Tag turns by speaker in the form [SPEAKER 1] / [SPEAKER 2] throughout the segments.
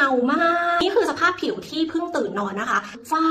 [SPEAKER 1] งามาก นี่คือสภาพผิวที่เพิ่งตื่นนอนนะคะฝ้า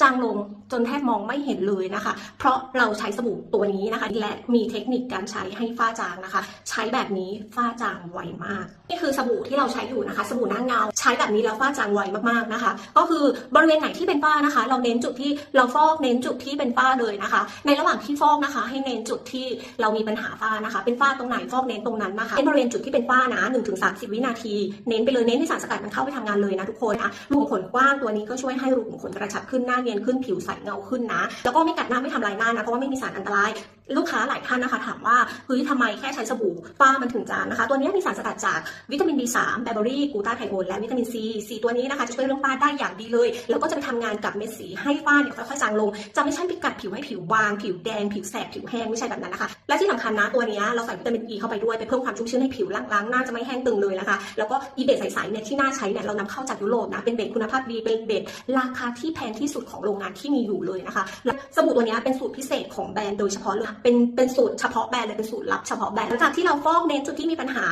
[SPEAKER 1] จางลงจนแทบมองไม่เห็นเลยนะคะ เพราะเราใช้สบู่ตัวนี้นะคะ และมีเทคนิคการใช้ให้ฝ้าจางนะคะ ใช้แบบนี้ฝ้าจางไวมาก นี่คือสบู่ที่เราใช้อยู่นะคะ สบู่หน้าเงา ใช้แบบนี้แล้วฝ้าจางไวมากๆนะคะ ก็คือบริเวณไหนที่เป็นฝ้านะคะ เราเน้นจุดที่เราฟอกเน้นจุดที่เป็นฝ้าเลยนะคะ ในระหว่างที่ฟอกนะคะ ให้เน้นจุดที่เรามีปัญหาฝ้านะคะ เป็นฝ้าตรงไหนฟอกเน้นตรงนั้นนะคะเป็นบริเวณจุดที่เป็นฝ้านะ1-30วินาที เน้นไปเลยเน้นให้สารสกัดมันเข้าไปทำงานเลยนะทุกคนนะรูขุมขนกว้างตัวนี้ก็ช่วยให้รูขุมขนกระชับขึ้นหน้าเนียนขึ้นผิวใสเงาขึ้นนะ แล้วก็ไม่กัดหน้าไม่ทำลายหน้านะเพราะว่าไม่มีสารอันตรายลูกค้าหลายท่านนะคะถามว่าเฮ้ยทำไมแค่ใช้สบู่ฝ้ามันถึงจางนะคะ ตัวนี้มีสารสกัดจากวิตามิน B3 แบเบอรี่กูต้าไทโอนและวิตามิน C สีตัวนี้นะคะจะช่วยเรื่องฝ้าได้อย่างดีเลย แล้วก็จะไปทำงานกับเม็ดสีให้ฝ้าเนี่ยค่อยๆจางลง จะไม่ใช่ไปกัดผิวให้ผิวบาง ผิวแดง ผิวแสบผิวแห้งไม่ใช่แบบนั้นนะคะ และที่สำคัญนะตัวนี้เราใส่วิตามิน E เข้าไปด้วยไปเพิ่มความชุ่มชื้นให้ผิวล้างๆหน้าจะไม่แห้งตึงเลยนะคะ แล้วก็อีเบสใสๆเนี่ยที่น้าใช้เนี่ยเรานำเข้าจากยุโรปนะเป็นเบสคุณภาพดีเป็นเบสราคาที่แพงที่สุดของโรงงานที่มีอยู่เลยนะคะและสบู่ตัวนี้เป็นสูตรพิเศษของแบรนด์โดยเฉพาะเลยเป็นเป็นสูตรเฉพาะแบรนด์เลยเป็นสูตรลับเฉพาะแบรนด์หลังจากที่เราฟอกเน้นจุดที่มีปัญหา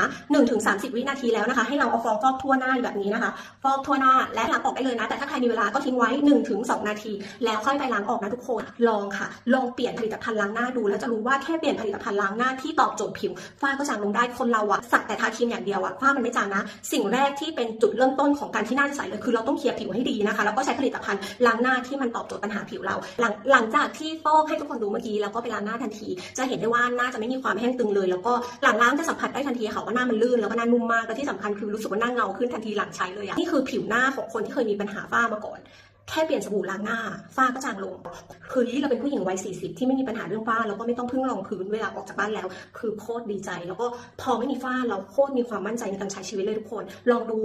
[SPEAKER 1] 1-30 วินาทีแล้วนะคะให้เราเอาฟองฟอกทั่วหน้าแบบนี้นะคะ ฟอกทั่วหน้าและล้างออกได้เลยนะ แต่ถ้าใครมีเวลาก็ทิ้งไว้ 1-2 นาที แล้วค่อยไปล้างออกนะทุกคนลองค่ะ ลองเปลี่ยนผลิตภัณฑ์ล้างหน้าดูแล้วจะรู้ว่าแค่เปลี่ยนผลิตภัณฑ์ล้างหน้าที่ตอบโจทย์ผิวฝ้าก็จางลงได้คนเราอะสักแต่ทาครีมอย่างเดียวอะฝ้ามันไม่จางนะ สิ่งแรกที่เป็นจุดเริ่มต้นของการที่หน้าจะใสเลยคือเราต้องเคลียร์ผิวให้ดีนะคะ แล้วก็ใช้ผลิตภัณฑ์ล้างหน้าที่ที่มันตอบโจทย์ปัญหาผิวเรา หลังหลังจากที่ฟอกให้ทุกคนดูเมื่อกี้แล้วก็ไปล้างหน้าทันที จะเห็นได้ว่าหน้าจะไม่มีความแห้งตึงเลย แล้วก็หลังล้างจะสัมผัสได้ทันทีค่ะว่าหน้ามันลื่นแล้วก็หน้านุ่มมากและที่สำคัญคือรู้สึกว่าหน้าเงาขึ้นทันทีหลังใช้เลยอะนี่คือผิวหน้าของคนที่เคยมีปัญหาฝ้ามาก่อนแค่เปลี่ยนสบู่ล้างหน้า ฝ้าก็จางลง คือยี่เราเป็นผู้หญิงวัย 40 ที่ไม่มีปัญหาเรื่องฝ้า แล้วก็ไม่ต้องพึ่งรองพื้นเวลาออกจากบ้านแล้ว คือโคตรดีใจ แล้วก็พอไม่มีฝ้าเราโคตรมีความมั่นใจในการใช้ชีวิตเลยทุกคน ลองดู